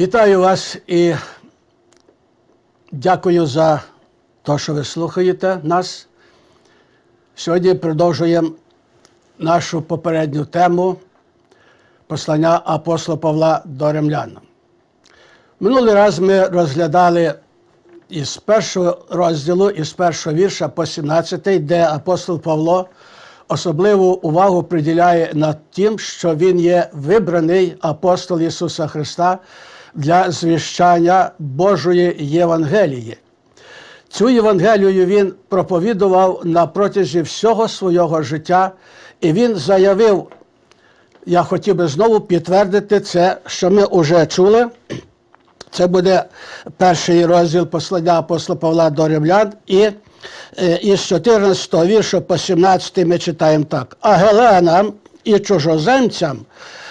Вітаю вас і дякую за те, що ви слухаєте нас. Сьогодні продовжуємо нашу попередню тему послання апостола Павла до римлян. Минулий раз ми розглядали із першого розділу, із першого вірша по 17, де апостол Павло особливу увагу приділяє над тим, що він є вибраний апостол Ісуса Христа для звіщання Божої Євангелії. Цю Євангелію він проповідував на протязі всього свого життя, і він заявив, я хотів би знову підтвердити це, що ми вже чули. Це буде перший розділ послання апостола Павла до римлян. І е, із 14 віршу по 17 ми читаємо так. А геленам і чужоземцям,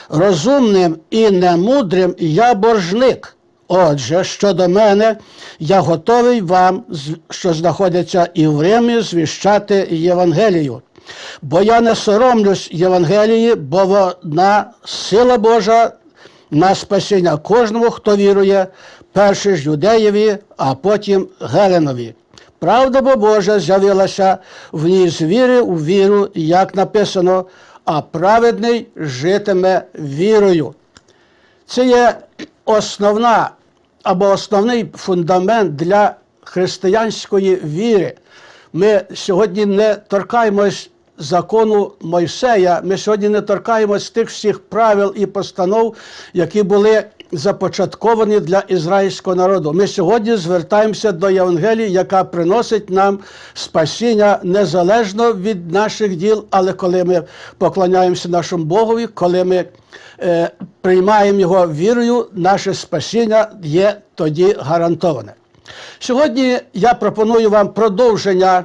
розумним і немудрим я боржник. Отже, щодо мене, я готовий вам, що знаходяться і в Римі, звіщати Євангелію. Бо я не соромлюсь Євангелії, бо вона сила Божа на спасіння кожному, хто вірує, перше ж юдеєві, а потім Геленові. Правда бо Божа з'явилася в ній з віри у віру, як написано, а праведний житиме вірою. Це є основна або основний фундамент для християнської віри. Ми сьогодні не торкаємось закону Мойсея, ми сьогодні не торкаємось тих всіх правил і постанов, які були започатковані для ізраїльського народу. Ми сьогодні звертаємося до Євангелії, яка приносить нам спасіння незалежно від наших діл, але коли ми поклоняємося нашому Богові, коли ми е, приймаємо його вірою, наше спасіння є тоді гарантоване. Сьогодні я пропоную вам продовження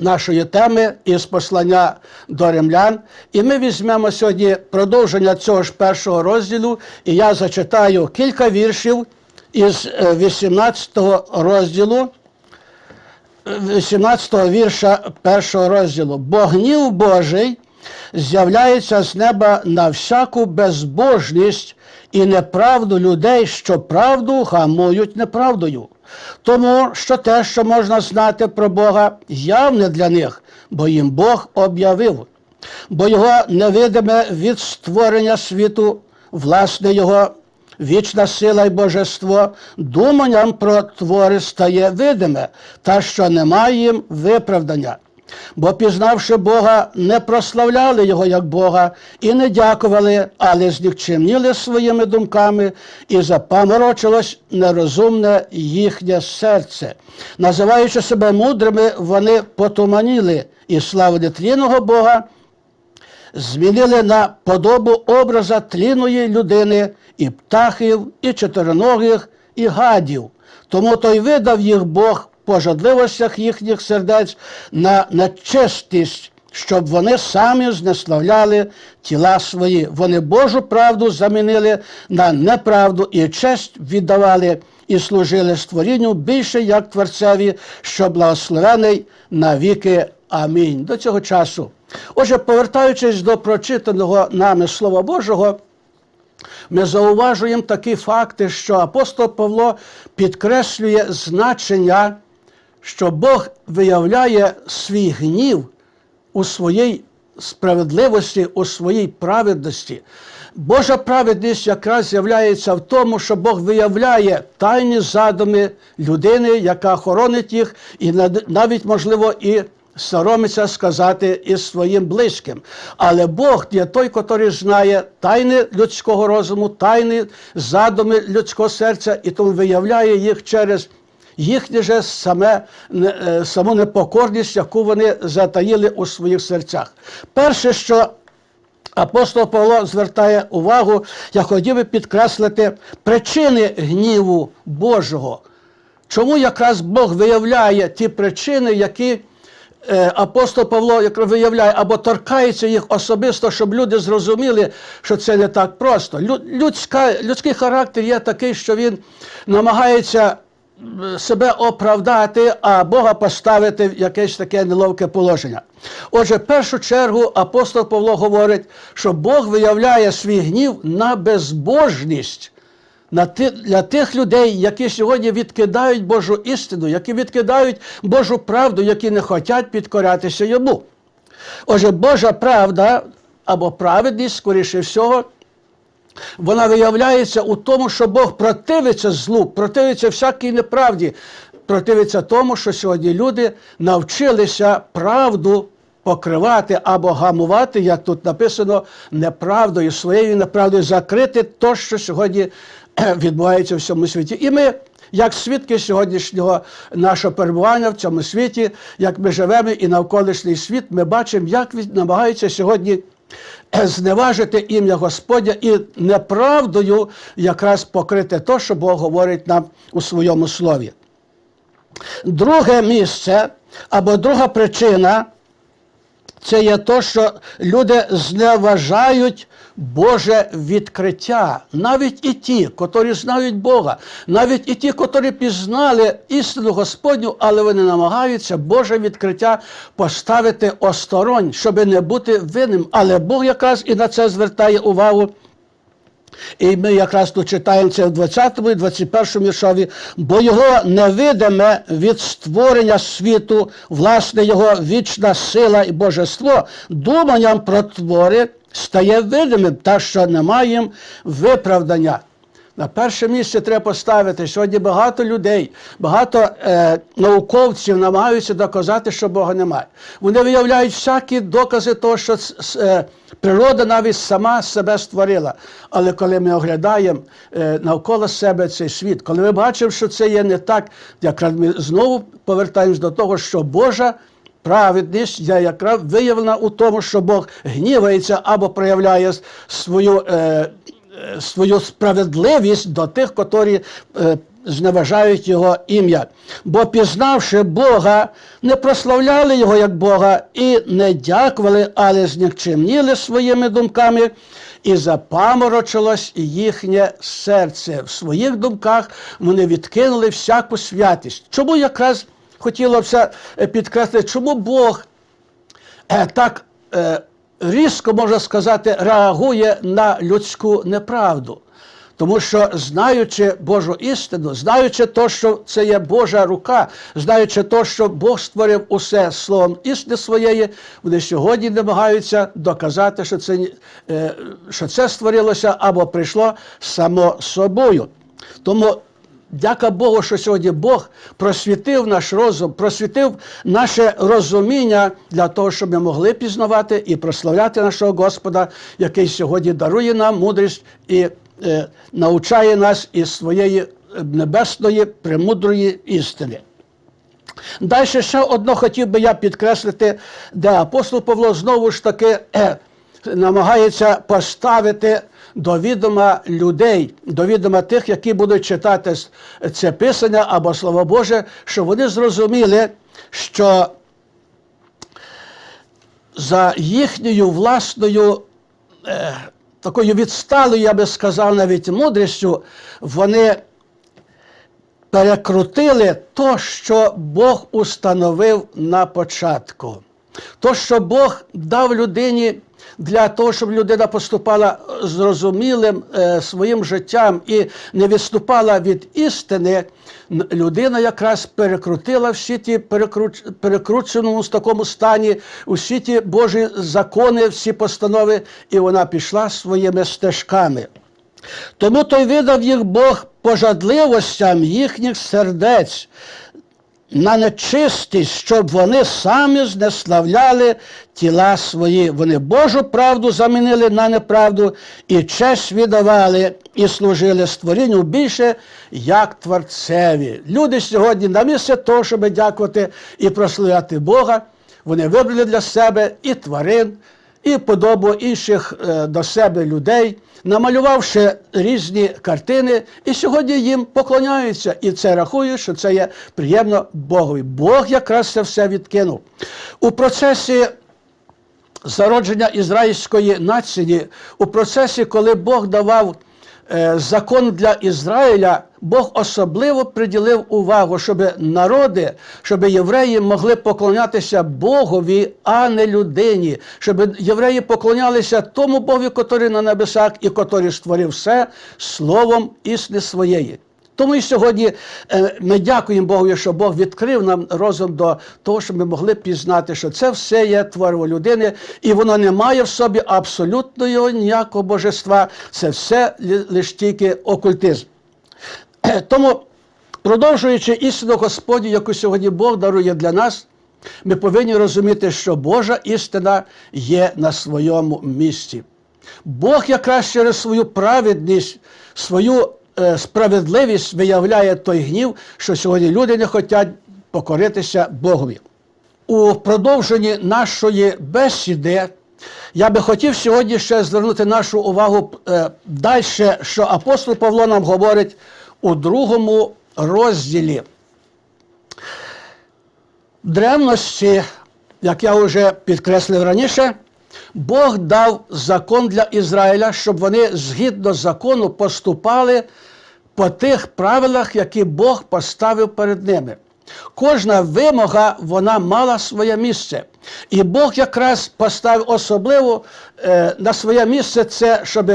нашої теми із послання до римлян. І ми візьмемо сьогодні продовження цього ж першого розділу, і я зачитаю кілька віршів із е, 18 розділу. 18 вірша першого розділу. Бо гнів Божий з'являється з неба на всяку безбожність і неправду людей, що правду гамують неправдою. Тому що те, що можна знати про Бога, явне для них, бо їм Бог об'явив. Бо його невидиме від створення світу, власне Його вічна сила і божество, думанням про твори стає видиме, та що немає їм виправдання. Бо, пізнавши Бога, не прославляли Його як Бога і не дякували, але знікчемніли своїми думками, і запаморочилось нерозумне їхнє серце. Називаючи себе мудрими, вони потуманіли і славу нетлінного Бога змінили на подобу образа тліної людини і птахів, і чотироногих, і гадів. Тому той видав їх Бог по жадливостях їхніх сердець на нечистість, щоб вони самі знеславляли тіла свої. Вони Божу правду замінили на неправду і честь віддавали і служили створінню більше як Творцеві, що благословений навіки. Амінь. До цього часу. Отже, повертаючись до прочитаного нами Слова Божого, ми зауважуємо такі факти, що апостол Павло підкреслює значення, що Бог виявляє свій гнів у своїй справедливості, у своїй праведності. Божа праведність якраз з'являється в тому, що Бог виявляє тайні задуми людини, яка хоронить їх, і навіть, можливо, і соромиться сказати із своїм близьким. Але Бог є той, який знає тайни людського розуму, тайни задуми людського серця, і тому виявляє їх через їхнє же саме, е, саму непокорність, яку вони затаїли у своїх серцях. Перше, що апостол Павло звертає увагу, я хотів би підкреслити причини гніву Божого. Чому якраз Бог виявляє ті причини, які е, апостол Павло виявляє або торкається їх особисто, щоб люди зрозуміли, що це не так просто. Людська, людський характер є такий, що він намагається себе оправдати, а Бога поставити в якесь таке неловке положення. Отже, в першу чергу апостол Павло говорить, що Бог виявляє свій гнів на безбожність для тих людей, які сьогодні відкидають Божу істину, які відкидають Божу правду, які не хочуть підкорятися йому. Отже, Божа правда або праведність, скоріше всього, вона виявляється у тому, що Бог противиться злу, противиться всякій неправді, противиться тому, що сьогодні люди навчилися правду покривати або гамувати, як тут написано, неправдою, своєю неправдою закрити то, що сьогодні відбувається в цьому світі. І ми, як свідки сьогоднішнього нашого перебування в цьому світі, як ми живемо і навколишній світ, ми бачимо, як він намагається сьогодні зневажити ім'я Господня і неправдою якраз покрити то, що Бог говорить нам у своєму слові. Друге місце або друга причина це є те, що люди зневажають Боже відкриття. Навіть і ті, котрі знають Бога, навіть і ті, котрі пізнали істину Господню, але вони намагаються Боже відкриття поставити осторонь, щоб не бути винним. Але Бог якраз і на це звертає увагу. І ми якраз тут читаємо це в 20 і 21 віршові, бо його невидиме від створення світу, власне, його вічна сила і божество, думанням про твори стає видимим, та що немає їм виправдання. На перше місце треба поставити. Сьогодні багато людей, багато е, науковців намагаються доказати, що Бога немає. Вони виявляють всякі докази того, що е, природа навіть сама себе створила. Але коли ми оглядаємо е, навколо себе цей світ, коли ми бачимо, що це є не так, якраз ми знову повертаємось до того, що Божа праведність є якраз виявлена у тому, що Бог гнівається або проявляє свою. Е, свою справедливість до тих, котрі е, зневажають його ім'я. Бо пізнавши Бога, не прославляли його як Бога і не дякували, але знікчемніли своїми думками, і запаморочилось їхнє серце. В своїх думках вони відкинули всяку святість. Чому якраз хотілося підкреслити, чому Бог е, так е, різко, можна сказати, реагує на людську неправду. Тому що, знаючи Божу істину, знаючи те, що це є Божа рука, знаючи те, що Бог створив усе словом істини своєї, вони сьогодні намагаються доказати, що це, е, що це створилося або прийшло само собою. Тому Дяка Богу, що сьогодні Бог просвітив наш розум, просвітив наше розуміння для того, щоб ми могли пізнавати і прославляти нашого Господа, який сьогодні дарує нам мудрість і е, навчає нас із своєї небесної премудрої істини. Далі ще одно хотів би я підкреслити, де апостол Павло знову ж таки е, намагається поставити до відома людей, до відома тих, які будуть читати це писання або Слово Боже, щоб вони зрозуміли, що за їхньою власною е, такою відсталою, я би сказав, навіть мудрістю, вони перекрутили то, що Бог установив на початку. То, що Бог дав людині для того, щоб людина поступала зрозумілим е, своїм життям і не відступала від істини, людина якраз перекрутила всі ті перекруч, перекрученому з такому стані, усі ті Божі закони, всі постанови, і вона пішла своїми стежками. Тому той видав їх Бог пожадливостям їхніх сердець на нечистість, щоб вони самі знеславляли тіла свої. Вони Божу правду замінили на неправду і честь віддавали і служили створінню більше, як творцеві. Люди сьогодні на місце того, щоб дякувати і прославляти Бога, вони вибрали для себе і тварин, і подобу інших е, до себе людей, намалювавши різні картини, і сьогодні їм поклоняються. І це рахує, що це є приємно Богові. Бог якраз це все відкинув. У процесі зародження ізраїльської нації, у процесі, коли Бог давав закон для Ізраїля, Бог особливо приділив увагу, щоб народи, щоб євреї могли поклонятися Богові, а не людині, щоб євреї поклонялися тому Богу, який на небесах і який створив все словом існи своєї. Тому і сьогодні е, ми дякуємо Богу, що Бог відкрив нам розум до того, щоб ми могли пізнати, що це все є твориво людини, і воно не має в собі абсолютного ніякого божества. Це все лише тільки окультизм. Тому, продовжуючи істину Господню, яку сьогодні Бог дарує для нас, ми повинні розуміти, що Божа істина є на своєму місці. Бог якраз через свою праведність, свою справедливість виявляє той гнів, що сьогодні люди не хочуть покоритися Богові. У продовженні нашої бесіди я би хотів сьогодні ще звернути нашу увагу е, далі, що апостол Павло нам говорить у другому розділі. Древності, як я вже підкреслив раніше, Бог дав закон для Ізраїля, щоб вони згідно закону поступали по тих правилах, які Бог поставив перед ними. Кожна вимога вона мала своє місце. І Бог якраз поставив особливо е, на своє місце це, щоб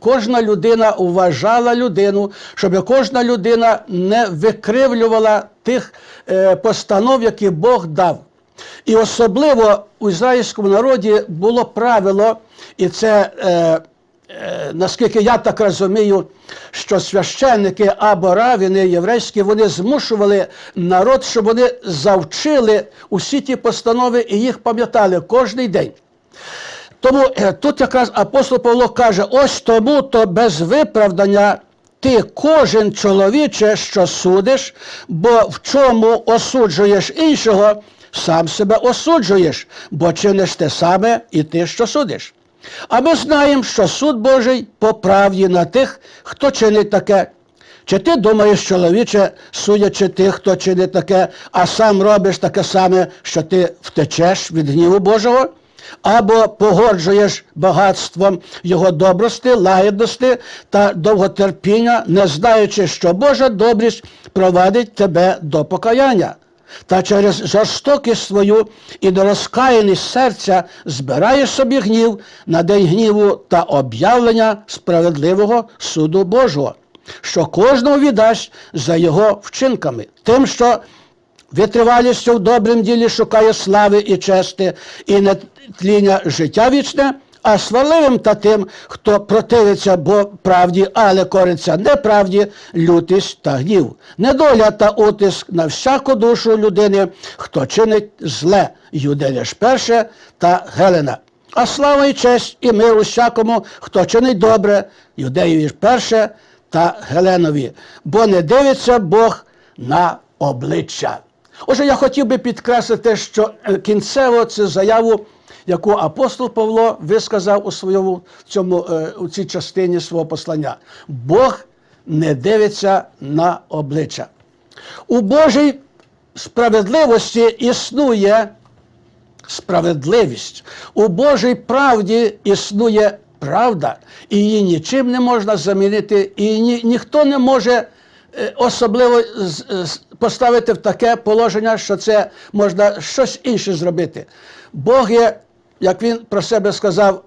кожна людина вважала людину, щоб кожна людина не викривлювала тих е, постанов, які Бог дав. І особливо у ізраїльському народі було правило, і це. Е, Наскільки я так розумію, що священники або равіни єврейські вони змушували народ, щоб вони завчили усі ті постанови і їх пам'ятали кожен день. Тому тут якраз апостол Павло каже: ось тому то без виправдання ти кожен чоловіче, що судиш, бо в чому осуджуєш іншого, сам себе осуджуєш, бо чиниш те саме і ти, що судиш. А ми знаємо, що суд Божий по правді на тих, хто чинить таке. Чи ти думаєш, чоловіче, судячи тих, хто чинить таке, а сам робиш таке саме, що ти втечеш від гніву Божого? Або погоджуєш багатством його добрости, лагідності та довготерпіння, не знаючи, що Божа добрість провадить тебе до покаяння та через жорстокість свою і нерозкаяність серця збираєш собі гнів на день гніву та об'явлення справедливого суду Божого, що кожному віддасть за його вчинками, тим, що витривалістю в добрім ділі шукає слави і чести, і нетління життя вічне а сварливим та тим, хто противиться бо правді, але кориться неправді, лютість та гнів, недоля та утиск на всяку душу людини, хто чинить зле, юделя ж перше та Гелена. А слава і честь і мир усякому, хто чинить добре, юдеєві ж перше та Геленові, бо не дивиться Бог на обличчя. Отже, я хотів би підкреслити, що е, кінцево цю заяву яку апостол Павло висказав у своєму цьому, е, у цій частині свого послання. Бог не дивиться на обличчя. У Божій справедливості існує справедливість. У Божій правді існує правда, і її нічим не можна замінити, і ні, ніхто не може. Е, особливо поставити в таке положення, що це можна щось інше зробити. Бог є як він про себе сказав,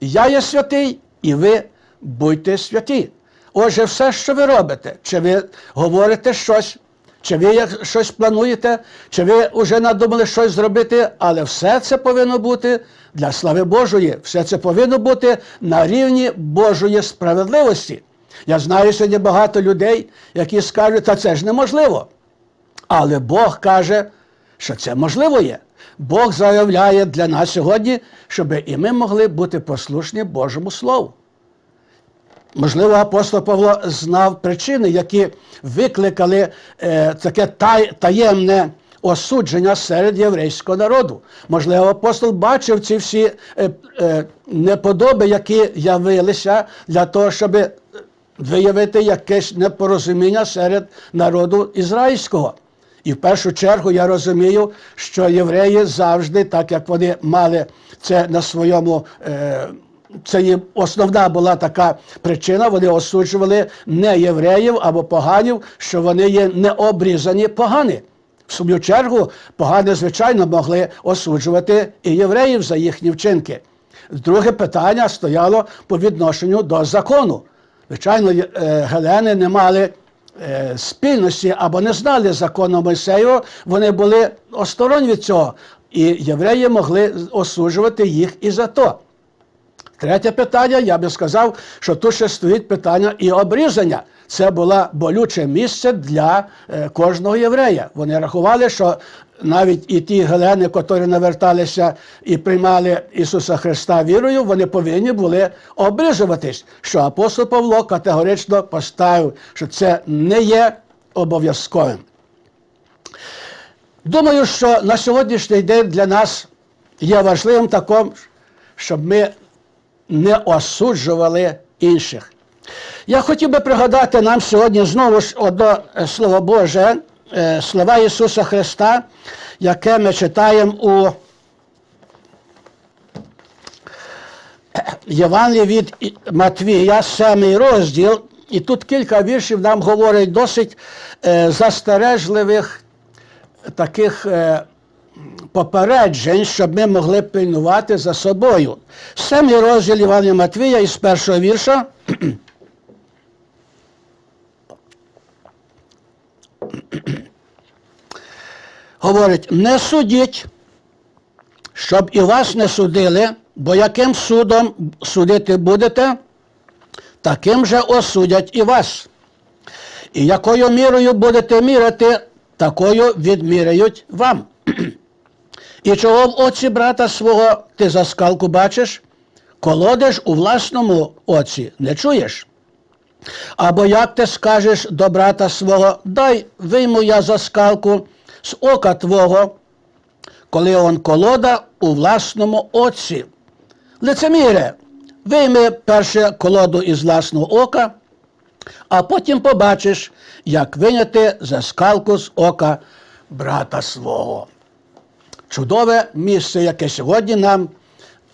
я є святий і ви будьте святі. Отже, все, що ви робите, чи ви говорите щось, чи ви щось плануєте, чи ви вже надумали щось зробити, але все це повинно бути для слави Божої, все це повинно бути на рівні Божої справедливості. Я знаю сьогодні багато людей, які скажуть, та це ж неможливо. Але Бог каже, що це можливо є. Бог заявляє для нас сьогодні, щоб і ми могли бути послушні Божому Слову. Можливо, апостол Павло знав причини, які викликали е, таке taj, таємне осудження серед єврейського народу. Можливо, апостол бачив ці всі е, е, неподоби, які явилися для того, щоб виявити якесь непорозуміння серед народу ізраїльського. І в першу чергу я розумію, що євреї завжди, так як вони мали це на своєму е, це їм основна була така причина, вони осуджували не євреїв або поганів, що вони є необрізані погані. В свою чергу погани, звичайно, могли осуджувати і євреїв за їхні вчинки. Друге питання стояло по відношенню до закону. Звичайно, е, гелени не мали спільності або не знали закону Мойсею, вони були осторонь від цього. І євреї могли осуджувати їх і за то. Третє питання, я би сказав, що тут ще стоїть питання і обрізання. Це було болюче місце для е, кожного єврея. Вони рахували, що навіть і ті гелени, котрі наверталися і приймали Ісуса Христа вірою, вони повинні були обрізуватись. Що апостол Павло категорично поставив, що це не є обов'язковим. Думаю, що на сьогоднішній день для нас є важливим таким, щоб ми не осуджували інших. Я хотів би пригадати нам сьогодні знову ж одне Слово Боже, слова Ісуса Христа, яке ми читаємо у Євангелії від Матвія, 7 розділ, і тут кілька віршів нам говорить досить е, застережливих таких е, попереджень, щоб ми могли пильнувати за собою. Семий розділ Івана Матвія із першого вірша. Говорить, не судіть, щоб і вас не судили, бо яким судом судити будете, таким же осудять і вас. І якою мірою будете міряти, такою відміряють вам. І чого в оці брата свого ти за скалку бачиш, колодиш у власному оці не чуєш? Або як ти скажеш до брата свого, дай вийму я за скалку з ока твого, коли он колода у власному оці. Лицеміре, вийми перше колоду із власного ока, а потім побачиш, як виняти за скалку з ока брата свого. Чудове місце, яке сьогодні нам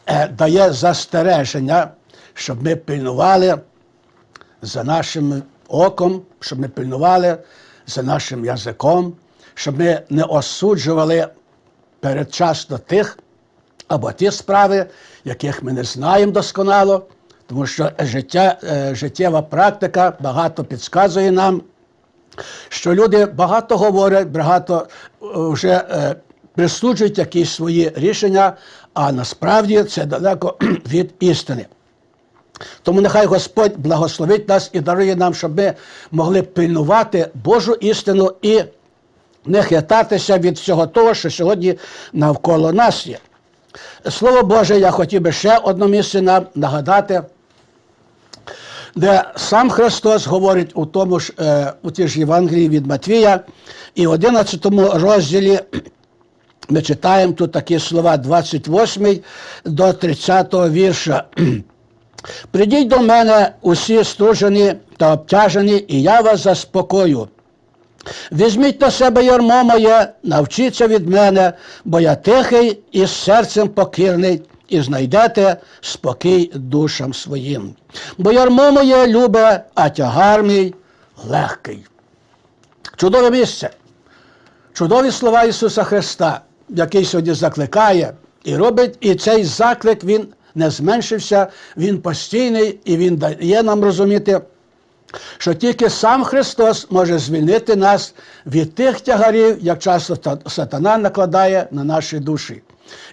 е, дає застереження, щоб ми пильнували за нашим оком, щоб ми пильнували за нашим язиком, щоб ми не осуджували передчасно тих або ті справи, яких ми не знаємо досконало, тому що життя, е, життєва практика багато підказує нам, що люди багато говорять, багато е, вже е, присуджують якісь свої рішення, а насправді це далеко від істини. Тому нехай Господь благословить нас і дарує нам, щоб ми могли пильнувати Божу істину і не хитатися від всього того, що сьогодні навколо нас є. Слово Боже, я хотів би ще одне місце нам нагадати, де сам Христос говорить у тому ж е, у тій ж Євангелії від Матвія, і в 11 розділі ми читаємо тут такі слова 28 до 30 вірша. Придіть до мене усі стужені та обтяжені, і я вас заспокою. Візьміть на себе ярмо моє, навчіться від мене, бо я тихий і з серцем покірний, і знайдете спокій душам своїм. Бо ярмо моє любе, а тягар мій легкий. Чудове місце. Чудові слова Ісуса Христа, який сьогодні закликає і робить, і цей заклик він не зменшився, він постійний і він дає нам розуміти, що тільки сам Христос може звільнити нас від тих тягарів, як часто сатана накладає на наші душі.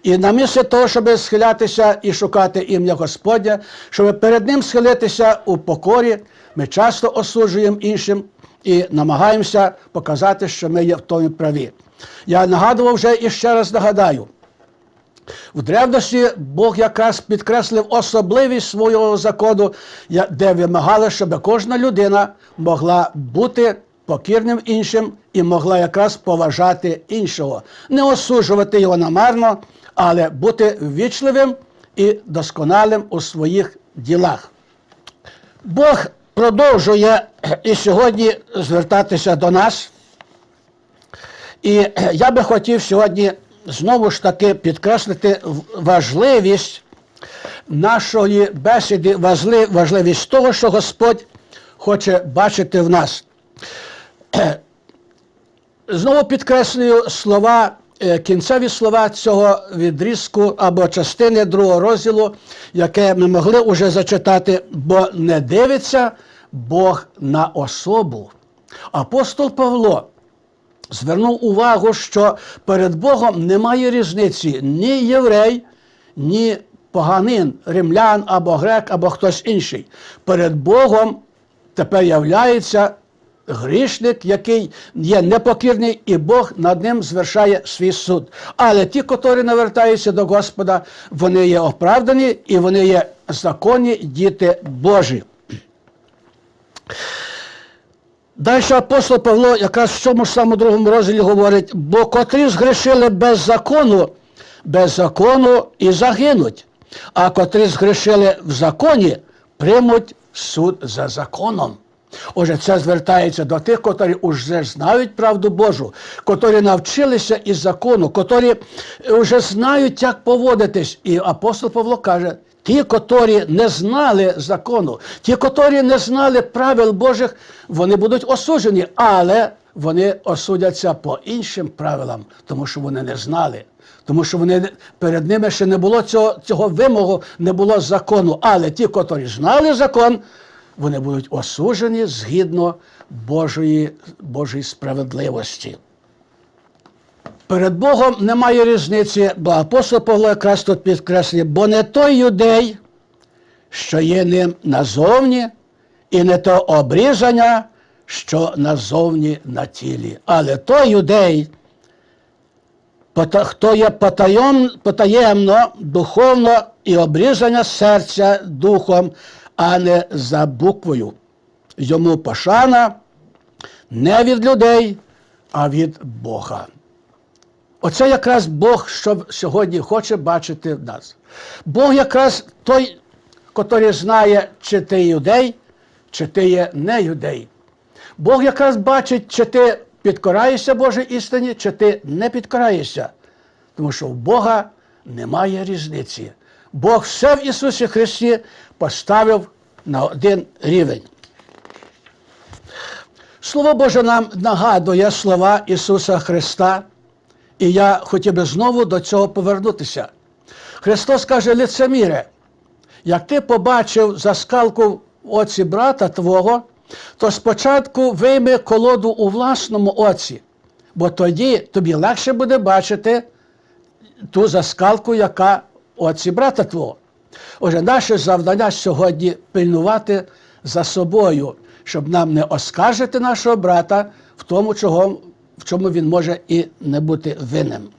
І на місце того, щоб схилятися і шукати ім'я Господня, щоб перед Ним схилитися у покорі, ми часто осуджуємо іншим і намагаємося показати, що ми є в тому праві. Я нагадував вже і ще раз нагадаю. В древності Бог якраз підкреслив особливість свого закону, де вимагали, щоб кожна людина могла бути покірним іншим і могла якраз поважати іншого, не осуджувати його намарно, але бути ввічливим і досконалим у своїх ділах. Бог продовжує і сьогодні звертатися до нас. І я би хотів сьогодні знову ж таки підкреслити важливість нашої бесіди важливість того, що Господь хоче бачити в нас. Знову підкреслюю слова, е, кінцеві слова цього відрізку або частини другого розділу, яке ми могли уже зачитати, бо не дивиться Бог на особу. Апостол Павло звернув увагу, що перед Богом немає різниці ні єврей, ні поганин, римлян або грек, або хтось інший. Перед Богом тепер являється грішник, який є непокірний, і Бог над ним звершає свій суд. Але ті, котрі навертаються до Господа, вони є оправдані і вони є законні діти Божі. Далі апостол Павло якраз в цьому ж самому другому розділі говорить, бо котрі згрішили без закону, без закону і загинуть, а котрі згрішили в законі, приймуть суд за законом. Отже, це звертається до тих, котрі вже знають правду Божу, котрі навчилися із закону, котрі вже знають, як поводитись. І апостол Павло каже, ті, котрі не знали закону, ті, котрі не знали правил Божих, вони будуть осуджені, але вони осудяться по іншим правилам, тому що вони не знали. Тому що вони перед ними ще не було цього, цього вимогу, не було закону. Але ті, котрі знали закон, вони будуть осуджені згідно Божої, Божої справедливості. Перед Богом немає різниці, бо апостол Павло якраз тут підкреслює, бо не той юдей, що є ним назовні, і не то обрізання, що назовні на тілі. Але той юдей, хто є потаєм, потаємно, духовно і обрізання серця духом, а не за буквою. Йому пошана не від людей, а від Бога. Оце якраз Бог, що сьогодні хоче бачити в нас. Бог якраз той, котрий знає, чи ти юдей, чи ти є не юдей. Бог якраз бачить, чи ти підкораєшся Божій істині, чи ти не підкораєшся. Тому що в Бога немає різниці. Бог все в Ісусі Христі поставив на один рівень. Слово Боже нам нагадує слова Ісуса Христа, і я хотів би знову до цього повернутися. Христос каже, лицеміре, як ти побачив заскалку в оці брата твого, то спочатку вийми колоду у власному оці, бо тоді тобі легше буде бачити ту заскалку, яка в оці брата твого. Отже, наше завдання сьогодні пильнувати за собою, щоб нам не оскаржити нашого брата в тому, чого, в чому він може і не бути винним.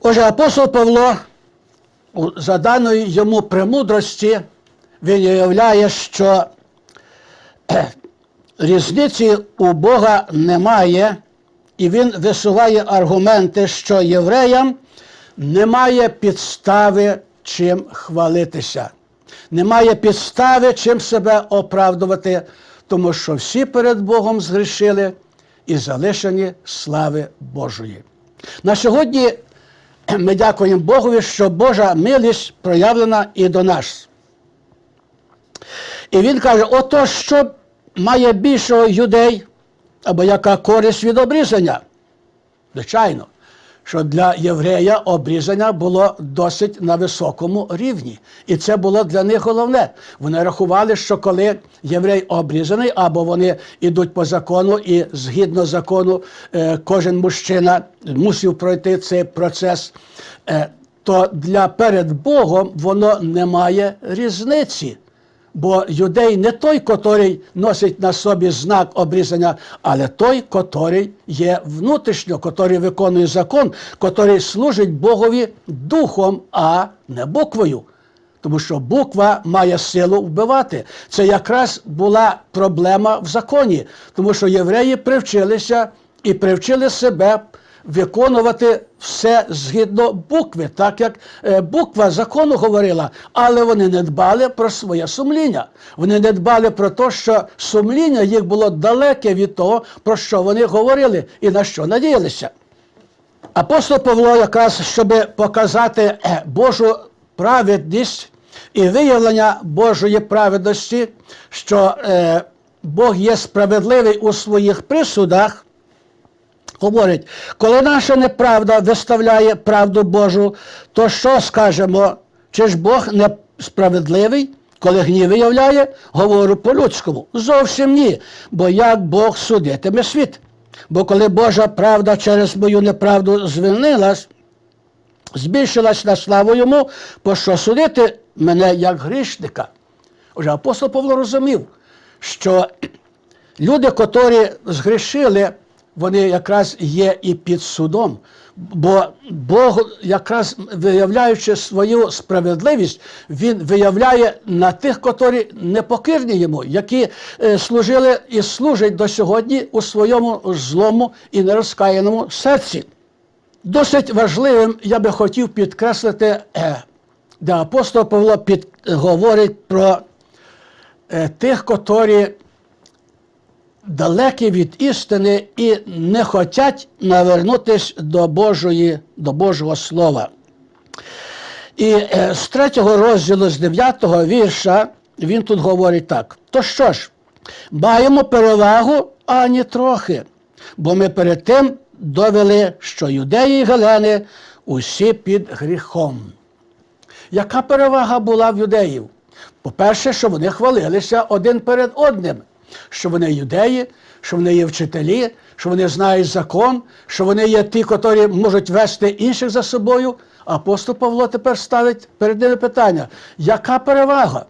Отже, апостол Павло, за даної йому премудрості, він уявляє, що різниці у Бога немає, і він висуває аргументи, що євреям немає підстави чим хвалитися, немає підстави чим себе оправдувати, тому що всі перед Богом згрішили і залишені слави Божої. На сьогодні ми дякуємо Богові, що Божа милість проявлена і до нас. І він каже: ото що має більшого юдей, або яка користь від обрізання? Звичайно, що для єврея обрізання було досить на високому рівні. І це було для них головне. Вони рахували, що коли єврей обрізаний, або вони йдуть по закону, і згідно закону е, кожен мужчина мусив пройти цей процес, е, то для перед Богом воно не має різниці. Бо юдей не той, котрий носить на собі знак обрізання, але той, котрий є внутрішньо, котрий виконує закон, котрий служить Богові духом, а не буквою. Тому що буква має силу вбивати. Це якраз була проблема в законі, тому що євреї привчилися і привчили себе виконувати все згідно букви, так як е, буква закону говорила, але вони не дбали про своє сумління. Вони не дбали про те, що сумління їх було далеке від того, про що вони говорили і на що надіялися. Апостол Павло, якраз щоб показати е, Божу праведність і виявлення Божої праведності, що е, Бог є справедливий у своїх присудах, говорить, коли наша неправда виставляє правду Божу, то що скажемо? Чи ж Бог не справедливий, коли гнів виявляє? Говорю по-людському. Зовсім ні. Бо як Бог судитиме світ? Бо коли Божа правда через мою неправду звинилась, збільшилась на славу йому, по що судити мене як грішника. Уже апостол Павло розумів, що люди, котрі згрішили, вони якраз є і під судом. Бо Бог, якраз виявляючи свою справедливість, Він виявляє на тих, котрі непокірні йому, які е, служили і служать до сьогодні у своєму злому і нерозкаяному серці. Досить важливим я би хотів підкреслити, е, де апостол Павло говорить про е, тих, котрі далекі від істини і не хочуть навернутися до, Божої, до Божого Слова. І е, з третього розділу, з дев'ятого вірша, він тут говорить так: то що ж, маємо перевагу ані трохи, бо ми перед тим довели, що юдеї і галени усі під гріхом. Яка перевага була в юдеїв? По-перше, що вони хвалилися один перед одним, що вони юдеї, що вони є вчителі, що вони знають закон, що вони є ті, котрі можуть вести інших за собою. Апостол Павло тепер ставить перед ними питання: яка перевага?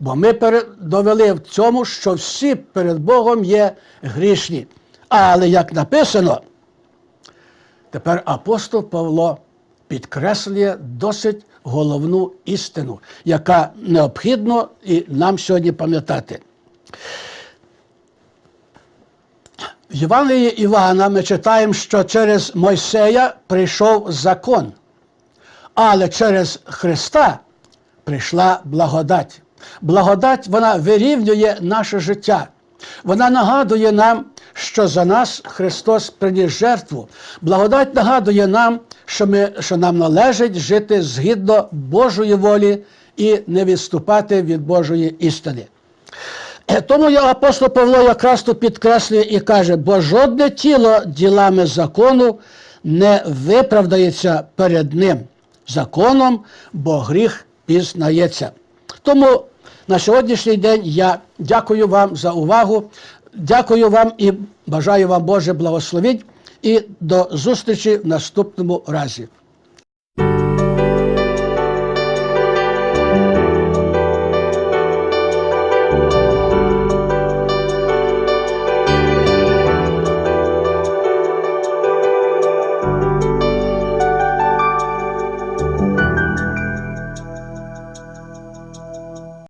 Бо ми довели в цьому, що всі перед Богом є грішні. Але як написано, Тепер апостол Павло підкреслює досить головну істину, яка необхідно і нам сьогодні пам'ятати. Євангелії Івана ми читаємо, що через Мойсея прийшов закон, але через Христа прийшла благодать. Благодать вона вирівнює наше життя. Вона нагадує нам, що за нас Христос приніс жертву. Благодать нагадує нам, що, ми, що нам належить жити згідно Божої волі і не відступати від Божої істини. Е, Тому я апостол Павло якраз тут підкреслює і каже, бо жодне тіло ділами закону не виправдається перед ним законом, бо гріх пізнається. Тому на сьогоднішній день я дякую вам за увагу, дякую вам і бажаю вам Боже благословіть і до зустрічі в наступному разі.